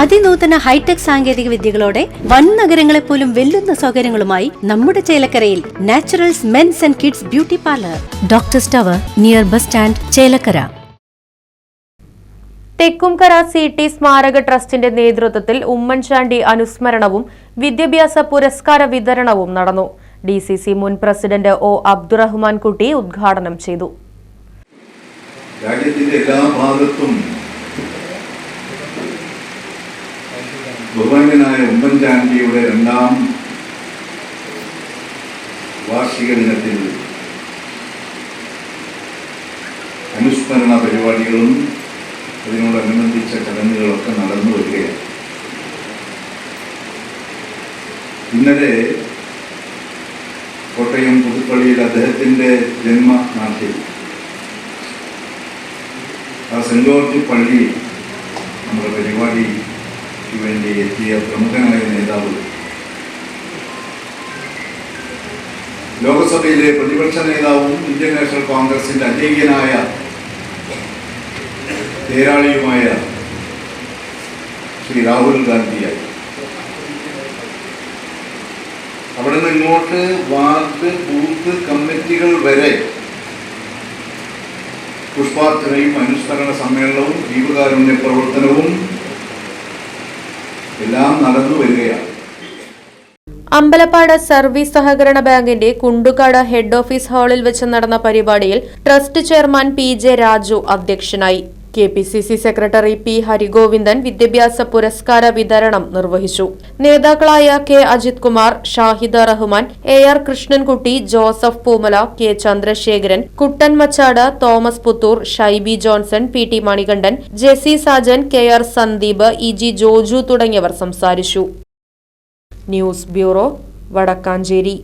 അതിനൂതന hi tech സാങ്കേതിക വിദ്യകളോടെ വൻ നഗരങ്ങളെ പോലും വെല്ലുന്ന സൗകര്യങ്ങളുമായി നമ്മുടെ ചേലക്കരയിൽ naturals men's and kids beauty parlour. Doctor സ്റ്റവർ near bus stand Chelakkara. Thekkumkara C T സ്മാരക ട്രസ്റ്റിന്റെ നേതൃത്വത്തിൽ ഉമ്മൻചാണ്ടി അനുസ്മരണവും വിദ്യാഭ്യാസ പുരസ്കാര വിതരണവും നടന്നു. ഡി സി സി മുൻ പ്രസിഡന്റ് ഒ അബ്ദുറഹ്മാൻ കുട്ടി ഉദ്ഘാടനം ചെയ്തു. രാജ്യത്തിന്റെ എല്ലാ ഭാഗത്തും ബഹുമാന്യനായ ഉമ്മൻചാണ്ടിയുടെ രണ്ടാം വാർഷിക ദിനത്തിൽ അനുസ്മരണ പരിപാടികളും അതിനോടനുബന്ധിച്ച ചടങ്ങുകളൊക്കെ നടന്നു വരികയാണ്. ഇന്നലെ കോട്ടയം പുതുപ്പള്ളിയിൽ അദ്ദേഹത്തിന്റെ ജന്മനാട്ടിൽ ആ സെന്റ് ജോർജ് പള്ളി നമ്മുടെ പരിപാടിക്ക് വേണ്ടി എത്തിയ പ്രമുഖനായ നേതാവ്. ലോകസഭയിലെ പ്രതിപക്ഷ നേതാവും ഇന്ത്യൻ നാഷണൽ കോൺഗ്രസിന്റെ അജയ്യനായ തേരാളിയുമായ ശ്രീ രാഹുൽ ഗാന്ധിയായി. അവിടെ നിന്ന് ഇങ്ങോട്ട് വാർഡ് ബൂത്ത് കമ്മിറ്റികൾ വരെ പുഷ്പാർച്ചനയും അനുസ്മരണ സമ്മേളനവും ജീവകാരുണ്യ പ്രവർത്തനവും എല്ലാം നടന്നു വരികയാണ്. അമ്പലപ്പാട് സർവീസ് സഹകരണ ബാങ്കിന്റെ കുണ്ടുകാട് ഹെഡ് ഓഫീസ് ഹാളിൽ വെച്ച് നടന്ന പരിപാടിയിൽ trust chairman P J Raju അധ്യക്ഷനായി. K P C C secretary P Harigovindan വിദ്യാഭ്യാസ പുരസ്കാര വിതരണം നിർവഹിച്ചു. നേതാക്കളായ K Ajith Kumar Shahida Rahman A R Krishnankutty Joseph Poomala K Chandrasekharan Kuttan Machad Thomas Puthur Shaiby Johnson P T Manikandan Jessy Sajan K R Sandeep E G Joju തുടങ്ങിയവർ സംസാരിച്ചു. News bureau Vadakkanchery.